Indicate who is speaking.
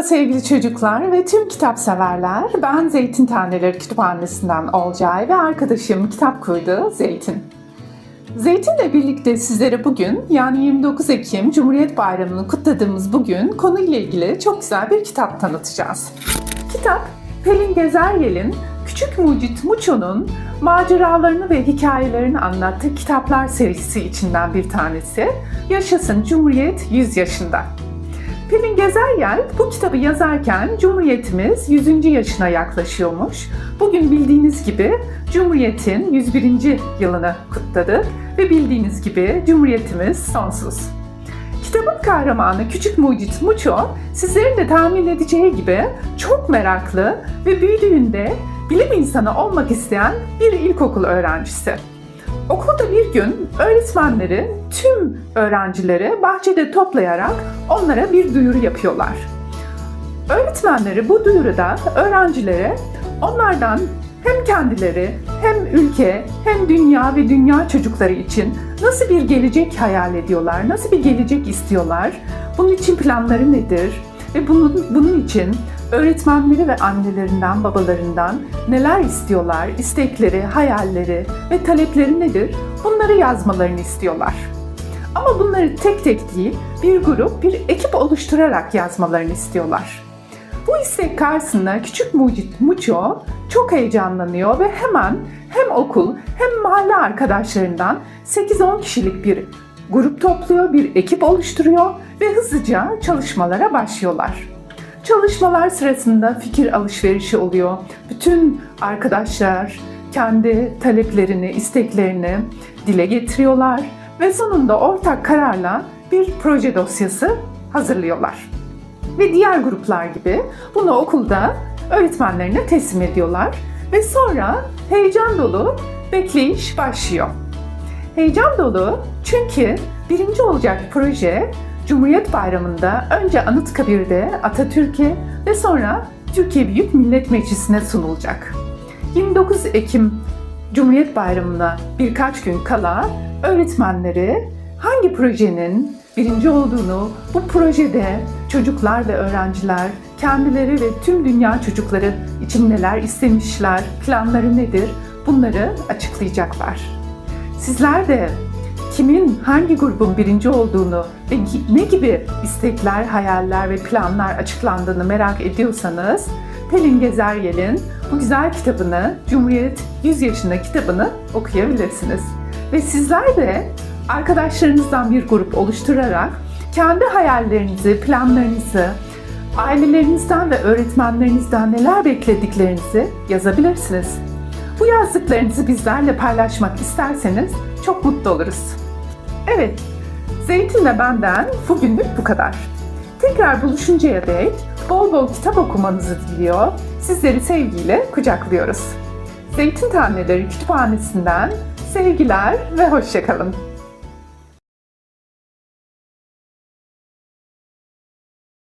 Speaker 1: Merhaba sevgili çocuklar ve tüm kitap severler. Ben Zeytin Taneleri Kütüphanesi'nden Olcay ve arkadaşım kitap kurdu Zeytin. Zeytin'le birlikte sizlere bugün yani 29 Ekim Cumhuriyet Bayramı'nı kutladığımız bugün konuyla ilgili çok güzel bir kitap tanıtacağız. Kitap Pelin Gezeryel'in Küçük Mucit Muço'nun maceralarını ve hikayelerini anlattığı kitaplar serisi içinden bir tanesi. Yaşasın Cumhuriyet 100 yaşında. Pelin Gezeryel bu kitabı yazarken Cumhuriyetimiz 100. yaşına yaklaşıyormuş. Bugün bildiğiniz gibi Cumhuriyet'in 101. yılını kutladı ve bildiğiniz gibi Cumhuriyetimiz sonsuz. Kitabın kahramanı Küçük Mucit Muço sizlerin de tahmin edeceği gibi çok meraklı ve büyüdüğünde bilim insanı olmak isteyen bir ilkokul öğrencisi. Okulda bir gün öğretmenleri tüm öğrencileri bahçede toplayarak onlara bir duyuru yapıyorlar. Öğretmenleri bu duyuruda öğrencilere onlardan hem kendileri hem ülke hem dünya ve dünya çocukları için nasıl bir gelecek hayal ediyorlar, nasıl bir gelecek istiyorlar, bunun için planları nedir ve bunun, bunun için öğretmenleri ve annelerinden, babalarından neler istiyorlar, istekleri, hayalleri ve talepleri nedir bunları yazmalarını istiyorlar. Ama bunları tek tek değil, bir grup, bir ekip oluşturarak yazmalarını istiyorlar. Bu istek karşısında küçük Mucit Muço çok heyecanlanıyor ve hemen hem okul hem mahalle arkadaşlarından 8-10 kişilik bir grup topluyor, bir ekip oluşturuyor ve hızlıca çalışmalara başlıyorlar. Çalışmalar sırasında fikir alışverişi oluyor. Bütün arkadaşlar kendi taleplerini, isteklerini dile getiriyorlar ve sonunda ortak kararla bir proje dosyası hazırlıyorlar. Ve diğer gruplar gibi bunu okulda öğretmenlerine teslim ediyorlar ve sonra heyecan dolu bekleyiş başlıyor. Heyecan dolu çünkü birinci olacak proje Cumhuriyet Bayramı'nda önce Anıtkabir'de Atatürk'e ve sonra Türkiye Büyük Millet Meclisi'ne sunulacak. 29 Ekim Cumhuriyet Bayramı'na birkaç gün kala öğretmenleri hangi projenin birinci olduğunu, bu projede çocuklar ve öğrenciler kendileri ve tüm dünya çocukları için neler istemişler, planları nedir bunları açıklayacaklar. Sizler de kimin hangi grubun birinci olduğunu ve ne gibi istekler, hayaller ve planlar açıklandığını merak ediyorsanız Pelin Gezeryel'in bu güzel kitabını, Cumhuriyet 100 yaşında kitabını okuyabilirsiniz. Ve sizler de arkadaşlarınızdan bir grup oluşturarak kendi hayallerinizi, planlarınızı, ailelerinizden ve öğretmenlerinizden neler beklediklerinizi yazabilirsiniz. Bu yazdıklarınızı bizlerle paylaşmak isterseniz çok mutlu oluruz. Evet, Zeytin ve benden bugünlük bu kadar. Tekrar buluşuncaya dek bol bol kitap okumanızı diliyor, sizleri sevgiyle kucaklıyoruz. Zeytin Taneleri Kütüphanesi'nden sevgiler ve hoşçakalın.